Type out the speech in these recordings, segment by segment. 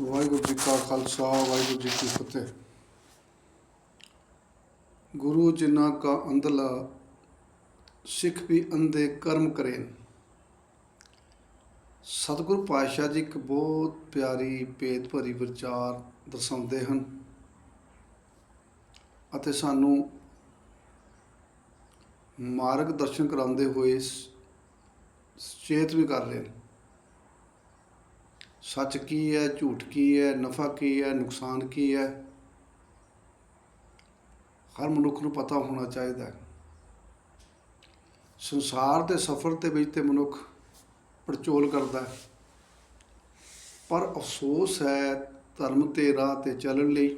ਵਾਹਿਗੁਰੂ ਜੀ ਕਾ ਖਾਲਸਾ, ਵਾਹਿਗੁਰੂ ਜੀ ਕੀ ਫਤਿਹ। ਗੁਰੂ ਜਿਨ੍ਹਾਂ ਕਾ ਅੰਧਲਾ ਸਿੱਖ ਵੀ ਅੰਧੇ ਕਰਮ ਕਰੇ ਸਤਿਗੁਰ ਪਾਤਸ਼ਾਹ ਜੀ ਇੱਕ ਬਹੁਤ ਪਿਆਰੀ ਭੇਦ ਭਰੀ ਵਿਚਾਰ ਦਰਸਾਉਂਦੇ ਹਨ ਅਤੇ ਸਾਨੂੰ ਮਾਰਗ ਦਰਸ਼ਨ ਕਰਾਉਂਦੇ ਹੋਏ ਸ- ਸੁਚੇਤ ਵੀ ਕਰ ਰਹੇ ਨੇ ਸੱਚ ਕੀ ਹੈ, ਝੂਠ ਕੀ ਹੈ, ਨਫਾ ਕੀ ਹੈ, ਨੁਕਸਾਨ ਕੀ ਹੈ? ਹਰ ਮਨੁੱਖ ਨੂੰ ਪਤਾ ਹੋਣਾ ਚਾਹੀਦਾ ਹੈ। ਸੰਸਾਰ ਦੇ ਸਫ਼ਰ ਦੇ ਵਿੱਚ ਤੇ ਮਨੁੱਖ ਪੜਚੋਲ ਕਰਦਾ ਹੈ। ਪਰ ਅਫਸੋਸ ਹੈ, ਧਰਮ ਤੇ ਰਾਹ ਤੇ ਚੱਲਣ ਲਈ,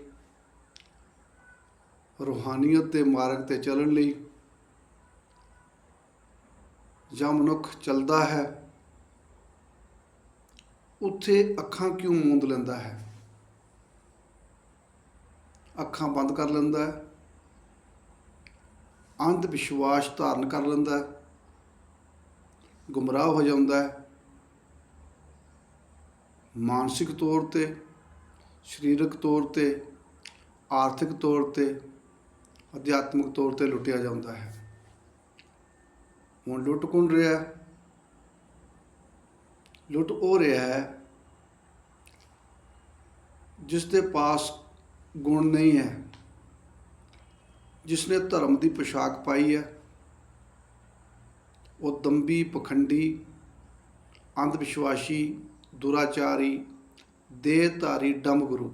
ਰੂਹਾਨੀਅਤ ਦੇ ਮਾਰਗ ਤੇ ਚੱਲਣ ਲਈ, ਜਾਂ ਮਨੁੱਖ ਚੱਲਦਾ ਹੈ ਉੱਥੇ ਅੱਖਾਂ ਕਿਉਂ ਮੂੰਦ ਲੈਂਦਾ ਹੈ? ਅੱਖਾਂ ਬੰਦ ਕਰ ਲੈਂਦਾ ਹੈ। ਅੰਧ ਵਿਸ਼ਵਾਸ ਧਾਰਨ ਕਰ ਲੈਂਦਾ ਹੈ। ਗੁੰਮਰਾਹ ਹੋ ਜਾਂਦਾ ਹੈ। ਮਾਨਸਿਕ ਤੌਰ ਤੇ, ਸਰੀਰਕ ਤੌਰ ਤੇ, ਆਰਥਿਕ ਤੌਰ ਤੇ, ਅਧਿਆਤਮਿਕ ਤੌਰ ਤੇ ਲੁੱਟਿਆ ਜਾਂਦਾ ਹੈ। ਹੁਣ ਲੁੱਟ ਕੌਣ ਰਿਹਾ ਲੁੱਟ ਹੋ ਰਿਹਾ ਹੈ ਜਿਸ ਦੇ ਪਾਸ ਗੁਣ ਨਹੀਂ ਹੈ, ਜਿਸ ਨੇ ਧਰਮ ਦੀ ਪੋਸ਼ਾਕ ਪਾਈ ਹੈ, ਉਹ ਦੰਬੀ ਪਖੰਡੀ ਅੰਧ ਵਿਸ਼ਵਾਸੀ ਦੁਰਾਚਾਰੀ, ਦੇਹਧਾਰੀ ਡੰਮ ਗੁਰੂ।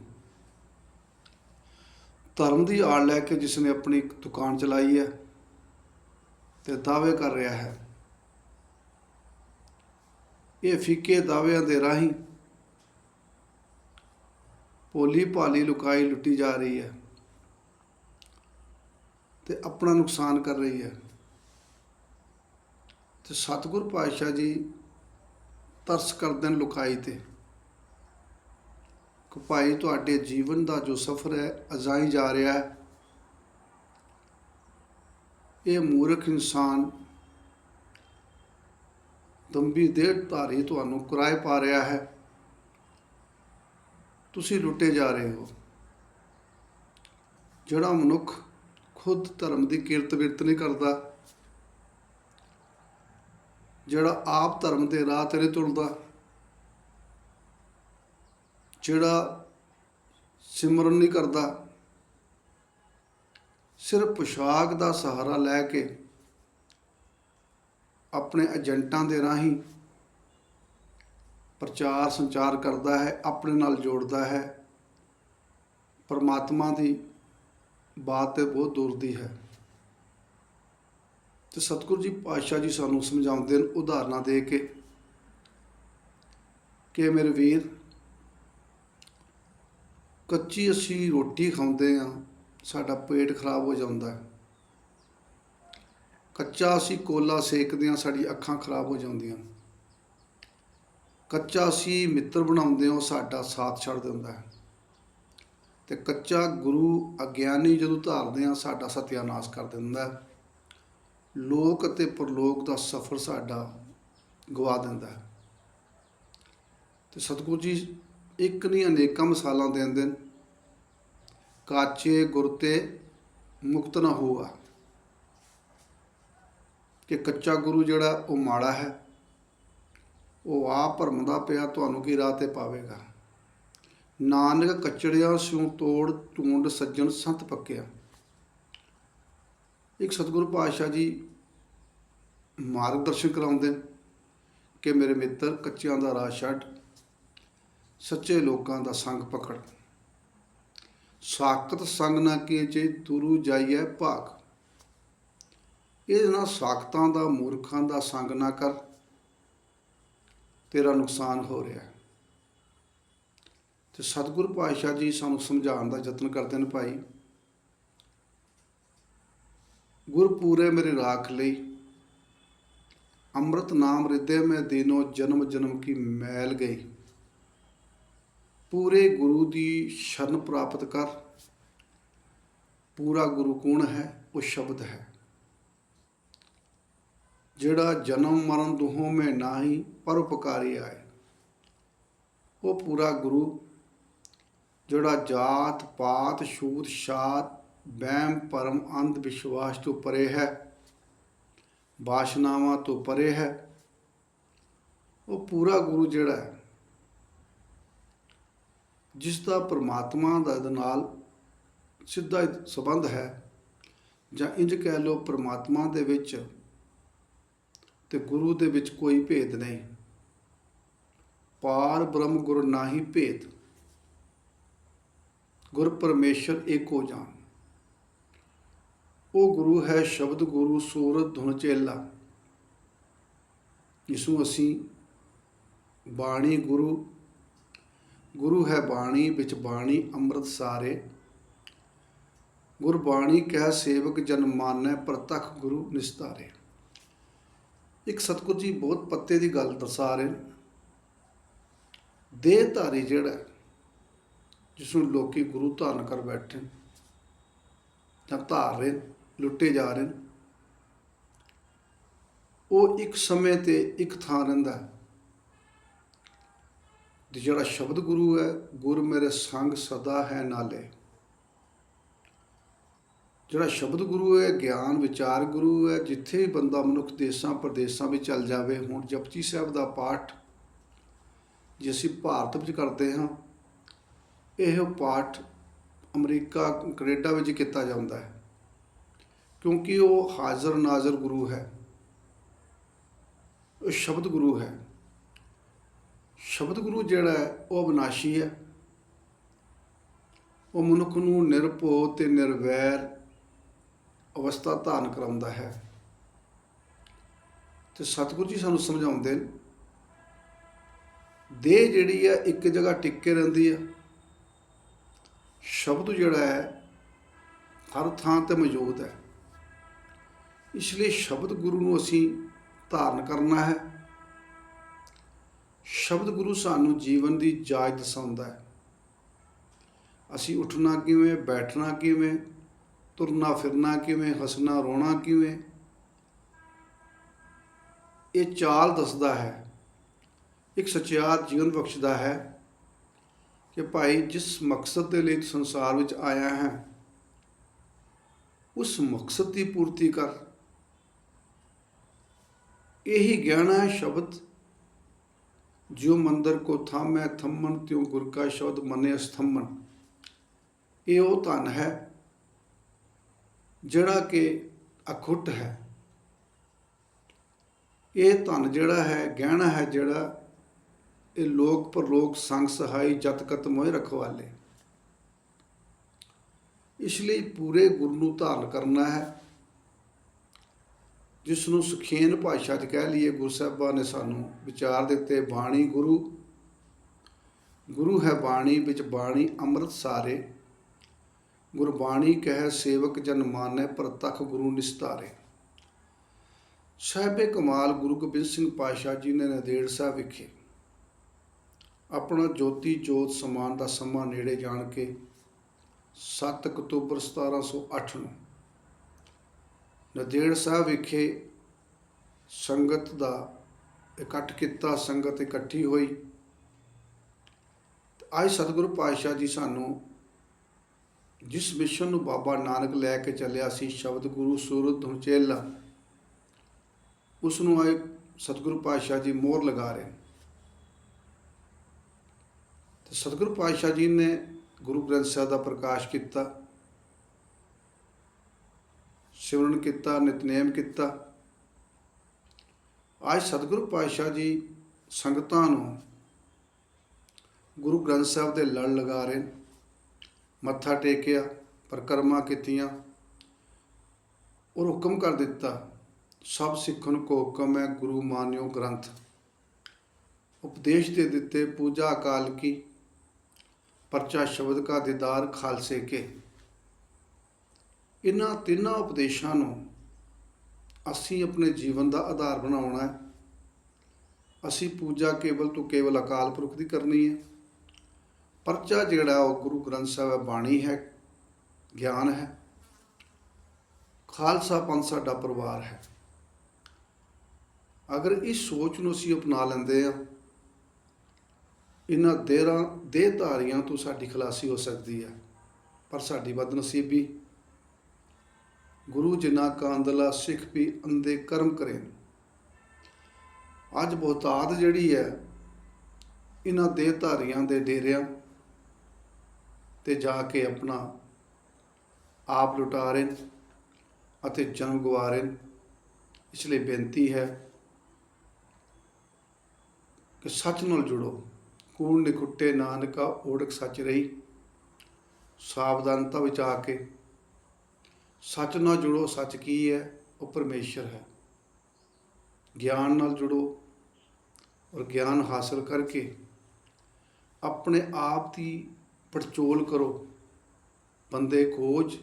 ਧਰਮ ਦੀ ਆੜ ਲੈ ਕੇ ਜਿਸ ਨੇ ਆਪਣੀ ਇੱਕ ਦੁਕਾਨ ਚਲਾਈ ਹੈ ਤੇ ਦਾਅਵੇ ਕਰ ਰਿਹਾ ਹੈ। ਇਹ ਫਿੱਕੇ ਦਾਅਵਿਆਂ ਦੇ ਰਾਹੀਂ ਭੋਲੀ ਭਾਲੀ ਲੁਕਾਈ ਲੁੱਟੀ ਜਾ ਰਹੀ ਹੈ ਤੇ ਆਪਣਾ ਨੁਕਸਾਨ ਕਰ ਰਹੀ ਹੈ। ਤੇ ਸਤਿਗੁਰ ਪਾਤਸ਼ਾਹ ਜੀ ਤਰਸ ਕਰਦੇ ਨੇ ਲੁਕਾਈ ਤੇ। ਕਿ ਭਾਈ ਤੁਹਾਡੇ ਜੀਵਨ ਦਾ ਜੋ ਸਫ਼ਰ ਹੈ, ਅਜਾਈ ਜਾ ਰਿਹਾ ਹੈ। ਇਹ ਮੂਰਖ ਇਨਸਾਨ ਦੰਬੀ ਦੇਹ ਧਾਰੀ ਤੁਹਾਨੂੰ ਕਿਰਾਏ ਪਾ ਰਿਹਾ ਹੈ। ਤੁਸੀਂ ਲੁੱਟੇ ਜਾ ਰਹੇ ਹੋ। ਜਿਹੜਾ ਮਨੁੱਖ ਖੁਦ ਧਰਮ ਦੀ ਕਿਰਤ ਵਿਰਤ ਨਹੀਂ ਕਰਦਾ, ਜਿਹੜਾ ਆਪ ਧਰਮ ਦੇ ਰਾਹ ਤੇ ਨਹੀਂ ਤੁਰਦਾ, ਜਿਹੜਾ ਸਿਮਰਨ ਨਹੀਂ ਕਰਦਾ, ਸਿਰਫ ਪੁਸ਼ਾਕ ਦਾ ਸਹਾਰਾ ਲੈ ਕੇ ਆਪਣੇ ਏਜੰਟਾਂ ਦੇ ਰਾਹੀਂ ਪ੍ਰਚਾਰ ਸੰਚਾਰ ਕਰਦਾ ਹੈ, ਆਪਣੇ ਨਾਲ ਜੋੜਦਾ ਹੈ। ਪਰਮਾਤਮਾ ਦੀ ਬਾਤ ਤੇ ਬਹੁਤ ਦੂਰ ਦੀ ਹੈ। ਤੇ ਸਤਿਗੁਰੂ ਜੀ ਪਾਤਸ਼ਾਹ ਜੀ ਸਾਨੂੰ ਸਮਝਾਉਂਦੇ ਨੇ ਉਦਾਹਰਨਾਂ ਦੇ ਕੇ ਕਿ ਮੇਰੇ ਵੀਰ, ਕੱਚੀ ਅਸੀਂ ਰੋਟੀ ਖਾਂਦੇ ਆ, ਸਾਡਾ ਪੇਟ ਖਰਾਬ ਹੋ ਜਾਂਦਾ ਹੈ। ਕੱਚਾ ਅਸੀਂ ਕੋਲਾ ਸੇਕਦੇ ਹਾਂ ਸਾਡੀ ਅੱਖਾਂ ਖਰਾਬ ਹੋ ਜਾਂਦੀਆਂ। ਕੱਚਾ ਅਸੀਂ ਮਿੱਤਰ ਬਣਾਉਂਦੇ ਹੋ ਸਾਡਾ ਸਾਥ ਛੱਡ ਦਿੰਦਾ ਹੈ। ਤੇ ਕੱਚਾ ਗੁਰੂ ਅਗਿਆਨੀ ਜਦੋਂ ਧਾਰਦੇ ਹਾਂ, ਸਾਡਾ ਸਤਿਆਨਾਸ਼ ਕਰ ਦਿੰਦਾ ਹੈ। ਲੋਕ ਅਤੇ ਪਰਲੋਕ ਦਾ ਸਫ਼ਰ ਸਾਡਾ ਗਵਾ ਦਿੰਦਾ ਹੈ। ਤੇ ਸਤਿਗੁਰੂ ਜੀ, ਇੱਕ ਨਹੀਂ ਅਨੇਕਾਂ ਮਿਸਾਲਾਂ ਦਿੰਦੇ ਨੇ। ਕਾਚੇ ਗੁਰ ਤੇ ਮੁਕਤ ਨਾ ਹੋਆ। ਕਿ ਕੱਚਾ ਗੁਰੂ ਜਿਹੜਾ, ਉਹ ਮਾੜਾ ਹੈ। ਉਹ ਆਪ ਭਰਮਦਾ ਪਿਆ ਤੁਹਾਨੂੰ ਕੀ ਰਾਹ ਤੇ ਪਾਵੇਗਾ? ਨਾਨਕ ਕਚੜਿਆ ਸਿਉ ਤੋੜ ਟੂੰਡ ਸੱਜਣ ਸੰਤ ਪੱਕਿਆ। ਇੱਕ ਸਤਿਗੁਰੂ ਪਾਤਸ਼ਾਹ ਜੀ ਮਾਰਗਦਰਸ਼ਨ ਕਰਾਉਂਦੇ ਕਿ ਮੇਰੇ ਮਿੱਤਰ ਕੱਚਿਆਂ ਦਾ ਰਾਹ ਛੱਡ, ਸੱਚੇ ਲੋਕਾਂ ਦਾ ਸੰਗ ਪਕੜ। ਸਾਖਤ ਸੰਗ ਨਾ ਕੀਏ ਤੁਰੂ ਜਾਈਐ ਭਾਗ। ਇਹ ਨਾ ਸਾਖਤਾਂ ਦਾ, ਮੂਰਖਾਂ ਦਾ ਸੰਗ ਨਾ ਕਰ। ਤੇਰਾ ਨੁਕਸਾਨ ਹੋ ਰਿਹਾ ਹੈ। ਤੇ ਸਤਿਗੁਰੂ ਪਾਤਸ਼ਾਹ ਜੀ ਸਾਨੂੰ ਸਮਝਾਉਣ ਦਾ ਯਤਨ ਕਰਦੇ ਨੇ ਭਾਈ। ਗੁਰ ਪੂਰੇ ਮੇਰੇ ਰਾਖ ਲਈ, ਅੰਮ੍ਰਿਤ ਨਾਮ ਹਿਰਦੇ ਮੈਂ ਦੀਨੋ ਜਨਮ ਜਨਮ ਕੀ ਮੈਲ ਗਈ। ਪੂਰੇ ਗੁਰੂ ਦੀ ਸ਼ਰਨ ਪ੍ਰਾਪਤ ਕਰ। ਪੂਰਾ ਗੁਰੂ ਕੌਣ ਹੈ? ਉਹ ਸ਼ਬਦ ਹੈ। ਜਿਹੜਾ ਜਨਮ ਮਰਨ ਦੁਹੋਂ ਮੈਂ ਨਾਹੀ ਪਰਉਪਕਾਰੀ ਆਏ। ਉਹ ਪੂਰਾ ਗੁਰੂ ਜਿਹੜਾ ਜਾਤ, ਪਾਤ, ਛੂਤ, ਛਾਤ, ਵਹਿਮ, ਭਰਮ, ਅੰਧ ਵਿਸ਼ਵਾਸ ਤੋਂ ਪਰੇ ਹੈ ਬਾਸ਼ਨਾਵਾਂ ਤੋਂ ਪਰੇ ਹੈ, ਉਹ ਪੂਰਾ ਗੁਰੂ ਜਿਹੜਾ ਹੈ, ਜਿਸ ਦਾ ਪ੍ਰਮਾਤਮਾ ਦਾ ਨਾਲ ਸਿੱਧਾ ਸੰਬੰਧ ਹੈ ਜਾਂ ਇੰਜ ਕਹਿ ਲਓ ਪ੍ਰਮਾਤਮਾ ਦੇ ਵਿੱਚ ਤੇ ਗੁਰੂ ਦੇ ਵਿੱਚ ਕੋਈ ਭੇਦ ਨਹੀਂ। ਪਾਰ ਬ੍ਰਹਮ ਗੁਰ ਨਾਹੀ ਭੇਦ। ਗੁਰ ਪਰਮੇਸ਼ਰ ਏਕੋ ਜਾਨ ਉਹ ਗੁਰੂ ਹੈ ਸ਼ਬਦ ਗੁਰੂ ਸੂਰਤ ਧੁਨ ਚੇਲਾ। ਜਿਸਨੂੰ ਅਸੀਂ ਬਾਣੀ ਗੁਰੂ ਗੁਰੂ ਹੈ ਬਾਣੀ ਵਿੱਚ ਬਾਣੀ ਅੰਮ੍ਰਿਤ ਸਾਰੇ। ਗੁਰਬਾਣੀ ਕਹਿ ਸੇਵਕ ਜਨ ਮਾਨੈ ਪ੍ਰਤਖ ਗੁਰੂ ਨਿਸਤਾਰੇ। ਇੱਕ ਸਤਿਗੁਰ ਜੀ ਬਹੁਤ ਪੱਤੇ ਦੀ ਗੱਲ ਦਰਸਾ ਰਹੇ ਨੇ। ਦੇਹ ਧਾਰੀ ਜਿਹੜਾ ਹੈ, ਜਿਸ ਨੂੰ ਲੋਕੀ ਗੁਰੂ ਧਾਰਨ ਕਰ ਬੈਠੇ ਨੇ, ਜਾਂ ਧਾਰ ਰਹੇ ਨੇ, ਲੁੱਟੇ ਜਾ ਰਹੇ ਨੇ ਉਹ ਇੱਕ ਸਮੇਂ ਤੇ ਇੱਕ ਥਾਂ ਰਹਿੰਦਾ ਹੈ ਜਿਹੜਾ ਸ਼ਬਦ ਗੁਰੂ ਹੈ ਗੁਰ ਮੇਰੇ ਸੰਗ ਸਦਾ ਹੈ ਨਾਲੇ। ਜਿਹੜਾ ਸ਼ਬਦ ਗੁਰੂ ਹੈ, ਗਿਆਨ, ਵਿਚਾਰ ਗੁਰੂ ਹੈ, ਜਿੱਥੇ ਵੀ ਬੰਦਾ ਮਨੁੱਖ ਦੇਸਾਂ, ਪ੍ਰਦੇਸਾਂ ਵਿੱਚ ਚੱਲ ਜਾਵੇ, ਹੁਣ ਜਪਜੀ ਸਾਹਿਬ ਦਾ ਪਾਠ ਜੇ ਅਸੀਂ ਭਾਰਤ ਵਿੱਚ ਕਰਦੇ ਹਾਂ, ਇਹ ਪਾਠ ਅਮਰੀਕਾ, ਕੈਨੇਡਾ ਵਿੱਚ ਕੀਤਾ ਜਾਂਦਾ ਹੈ। ਕਿਉਂਕਿ ਉਹ ਹਾਜ਼ਰ ਨਾਜ਼ਰ ਗੁਰੂ ਹੈ। ਉਹ ਸ਼ਬਦ ਗੁਰੂ ਹੈ। ਸ਼ਬਦ ਗੁਰੂ ਜਿਹੜਾ ਹੈ, ਉਹ ਅਬਨਾਸ਼ੀ ਹੈ। ਉਹ ਮਨੁੱਖ ਨੂੰ ਨਿਰਭਉ ਤੇ ਨਿਰਵੈਰ ਅਵਸਥਾ ਧਾਰਨ ਕਰਾਉਂਦਾ ਹੈ। ਤੇ ਸਤਿਗੁਰੂ ਜੀ ਸਾਨੂੰ ਸਮਝਾਉਂਦੇ ਨੇ, ਦੇਹ ਜਿਹੜੀ ਹੈ ਇੱਕ ਜਗ੍ਹਾ ਟਿਕ ਕੇ ਰਹਿੰਦੀ ਹੈ ਸ਼ਬਦ ਜਿਹੜਾ ਹੈ, ਹਰ ਥਾਂ ਤੇ ਮੌਜੂਦ ਹੈ। ਇਸ ਲਈ ਸ਼ਬਦ ਗੁਰੂ ਨੂੰ ਅਸੀਂ ਧਾਰਨ ਕਰਨਾ ਹੈ। ਸ਼ਬਦ ਗੁਰੂ ਸਾਨੂੰ ਜੀਵਨ ਦੀ ਜਾਚ ਦਸਾਉਂਦਾ ਹੈ। ਅਸੀਂ ਉੱਠਣਾ ਕਿਵੇਂ, ਬੈਠਣਾ ਕਿਵੇਂ ਤੁਰਨਾ ਫਿਰਨਾ ਕਿਵੇਂ, ਹੱਸਣਾ ਰੋਣਾ ਕਿਵੇਂ? ਇਹ ਚਾਲ ਦੱਸਦਾ ਹੈ। ਇੱਕ ਸੱਚਿਆਰ ਜੀਵਨ ਬਖਸ਼ਦਾ ਹੈ ਕਿ ਭਾਈ ਜਿਸ ਮਕਸਦ ਦੇ ਲਈ ਸੰਸਾਰ ਵਿੱਚ ਆਇਆ ਹੈ, ਉਸ ਮਕਸਦ ਦੀ ਪੂਰਤੀ ਕਰ। ਇਹੀ ਗਿਆਨ ਹੈ ਸ਼ਬਦ ਜੋ ਮੰਦਰ ਕੋ ਥਾਮੈ ਥੰਮਨ ਤਿਉ ਗੁਰ ਕਾ ਸ਼ਬਦ ਮਨੇ ਅਸਥੰਮਨ ਇਹ ਉਹ ਧਨ ਹੈ ਜਿਹੜਾ ਕਿ ਅਖੁੱਟ ਹੈ। ਇਹ ਧਨ ਜਿਹੜਾ ਹੈ, ਗਹਿਣਾ ਹੈ ਜਿਹੜਾ ਇਹ ਲੋਕ ਪਰਲੋਕ ਸੰਗ ਸਹਾਈ ਜਤ ਕਤ ਮੋਹਿ ਰਖਵਾਲੇ। ਇਸ ਲਈ ਪੂਰੇ ਗੁਰ ਨੂੰ ਧਾਰਨ ਕਰਨਾ ਹੈ। ਜਿਸ ਨੂੰ ਸੁਖੇਨ ਭਾਸ਼ਾ 'ਚ ਕਹਿ ਲਈਏ, ਗੁਰੂ ਸਾਹਿਬਾਂ ਨੇ ਸਾਨੂੰ ਵਿਚਾਰ ਦਿੱਤੇ, ਬਾਣੀ ਗੁਰੂ ਗੁਰੂ ਹੈ ਬਾਣੀ ਵਿੱਚ ਬਾਣੀ, ਅੰਮ੍ਰਿਤ ਸਾਰੇ ਗੁਰਬਾਣੀ ਕਹਿ, ਸੇਵਕ ਜਨ ਮਾਨੈ, ਪ੍ਰਤਖ ਗੁਰੂ ਨਿਸਤਾਰੇ। ਸਾਹਿਬੇ ਕਮਾਲ ਗੁਰੂ ਗੋਬਿੰਦ ਸਿੰਘ ਪਾਤਸ਼ਾਹ ਜੀ ਨੇ ਨਦੇੜ ਸਾਹਿਬ ਵਿਖੇ ਆਪਣਾ ਜੋਤੀ ਜੋਤ ਸਮਾਨ ਦਾ ਸਮਾਂ ਨੇੜੇ ਜਾਣ ਕੇ 7 ਅਕਤੂਬਰ 1708 ਨੂੰ ਨਦੇੜ ਸਾਹਿਬ ਵਿਖੇ ਸੰਗਤ ਦਾ ਇਕੱਠ ਕੀਤਾ, ਸੰਗਤ ਇਕੱਠੀ ਹੋਈ। ਤੇ ਅੱਜ ਸਤਿਗੁਰੂ ਪਾਤਸ਼ਾਹ ਜੀ ਸਾਨੂੰ ਜਿਸ ਮਿਸ਼ਨ ਨੂੰ ਬਾਬਾ ਨਾਨਕ ਲੈ ਕੇ ਚੱਲਿਆ ਸੀ, ਸ਼ਬਦ ਗੁਰੂ ਸੂਰਤ ਧੁਚੇਲਾ ਉਸ ਨੂੰ ਆਏ ਸਤਿਗੁਰੂ ਪਾਤਸ਼ਾਹ ਜੀ ਮੋਹਰ ਲਗਾ ਰਹੇ ਨੇ। ਤੇ ਸਤਿਗੁਰੂ ਪਾਤਸ਼ਾਹ ਜੀ ਨੇ ਗੁਰੂ ਗ੍ਰੰਥ ਸਾਹਿਬ ਦਾ ਪ੍ਰਕਾਸ਼ ਕੀਤਾ, ਸਿਮਰਨ ਕੀਤਾ, ਨਿਤਨੇਮ ਕੀਤਾ ਅੱਜ ਸਤਿਗੁਰੂ ਪਾਤਸ਼ਾਹ ਜੀ ਸੰਗਤਾਂ ਨੂੰ ਗੁਰੂ ਗ੍ਰੰਥ ਸਾਹਿਬ ਦੇ ਲੜ ਲਗਾ ਰਹੇ ਨੇ ਮੱਥਾ ਟੇਕਿਆ, ਪਰਕਰਮਾ ਕੀਤੀਆਂ। ਔਰ ਹੁਕਮ ਕਰ ਦਿੱਤਾ, ਸਭ ਸਿੱਖਣ ਕੋ ਹੁਕਮ ਹੈ ਗੁਰੂ ਮਾਨਿਓ ਗ੍ਰੰਥ। ਉਪਦੇਸ਼ ਦੇ ਦਿੱਤੇ, ਪੂਜਾ ਕਾਲ ਕੀ, ਪਰਚਾ ਸ਼ਬਦ ਕਾ ਦੀਦਾਰ ਖਾਲਸੇ ਕੇ। ਇਹਨਾਂ ਤਿੰਨਾਂ ਉਪਦੇਸ਼ਾਂ ਨੂੰ ਅਸੀਂ ਆਪਣੇ ਜੀਵਨ ਦਾ ਆਧਾਰ ਬਣਾਉਣਾ ਹੈ। ਅਸੀਂ ਪੂਜਾ ਕੇਵਲ ਤੋਂ ਕੇਵਲ ਅਕਾਲ ਪੁਰਖ ਦੀ ਕਰਨੀ ਹੈ। ਪਰਚਾ ਜਿਹੜਾ ਉਹ ਗੁਰੂ ਗ੍ਰੰਥ ਸਾਹਿਬ ਹੈ ਬਾਣੀ ਹੈ, ਗਿਆਨ ਹੈ। ਖਾਲਸਾ ਪੰਥ ਸਾਡਾ ਪਰਿਵਾਰ ਹੈ। ਅਗਰ ਇਸ ਸੋਚ ਨੂੰ ਅਸੀਂ ਅਪਣਾ ਲੈਂਦੇ ਆ ਇਹਨਾਂ ਦੇਰਾਂ, ਦੇਹਧਾਰੀਆਂ ਤੋਂ ਸਾਡੀ ਖਲਾਸੀ ਹੋ ਸਕਦੀ ਹੈ, ਪਰ ਸਾਡੀ ਬਦਨਸੀਬੀ, ਗੁਰੂ ਜਿਨਾ ਕਾਂਦਲਾ ਸਿੱਖ ਵੀ ਅੰਦੇ ਕਰਮ ਕਰੇ। ਅੱਜ ਬਹੁਤਾਤ ਜਿਹੜੀ ਹੈ, ਇਹਨਾਂ ਦੇਹਧਾਰੀਆਂ ਦੇ ਡੇਰਿਆਂ ਤੇ ਜਾ ਕੇ ਆਪਣਾ ਆਪ ਲੁਟਾ ਰਹੇ ਨੇ ਅਤੇ ਜਨਮ ਗਵਾ ਰਹੇ ਨੇ। ਇਸ ਲਈ ਬੇਨਤੀ ਹੈ ਕਿ ਸੱਚ ਨਾਲ ਜੁੜੋ। ਕੂੜ ਨਿਕੁੱਟੇ ਨਾਨਕਾ, ਓੜਕ ਸੱਚ ਰਹੀ। ਸਾਵਧਾਨਤਾ ਵਿੱਚ ਆ ਕੇ ਸੱਚ ਨਾਲ ਜੁੜੋ, ਸੱਚ ਕੀ ਹੈ? ਉਹ ਪਰਮੇਸ਼ਰ ਹੈ। ਗਿਆਨ ਨਾਲ ਜੁੜੋ ਔਰ ਗਿਆਨ ਹਾਸਲ ਕਰਕੇ ਆਪਣੇ ਆਪ ਦੀ ਪੜਚੋਲ ਕਰੋ। ਬੰਦੇ ਖੋਜ।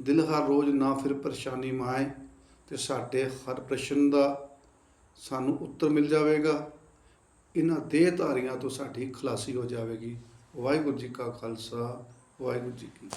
ਦਿਲ ਹਰ ਰੋਜ਼ ਨਾ ਫਿਰ ਪਰੇਸ਼ਾਨੀ ਮਾਏ ਤੇ ਸਾਡੇ ਹਰ ਪ੍ਰਸ਼ਨ ਦਾ ਸਾਨੂੰ ਉੱਤਰ ਮਿਲ ਜਾਵੇਗਾ। ਇਹਨਾਂ ਦੇਹ ਧਾਰੀਆਂ ਤੋਂ ਸਾਡੀ ਖਲਾਸੀ ਹੋ ਜਾਵੇਗੀ। ਵਾਹਿਗੁਰੂ ਜੀ ਕਾ ਖਾਲਸਾ, ਵਾਹਿਗੁਰੂ ਜੀ ਕੀ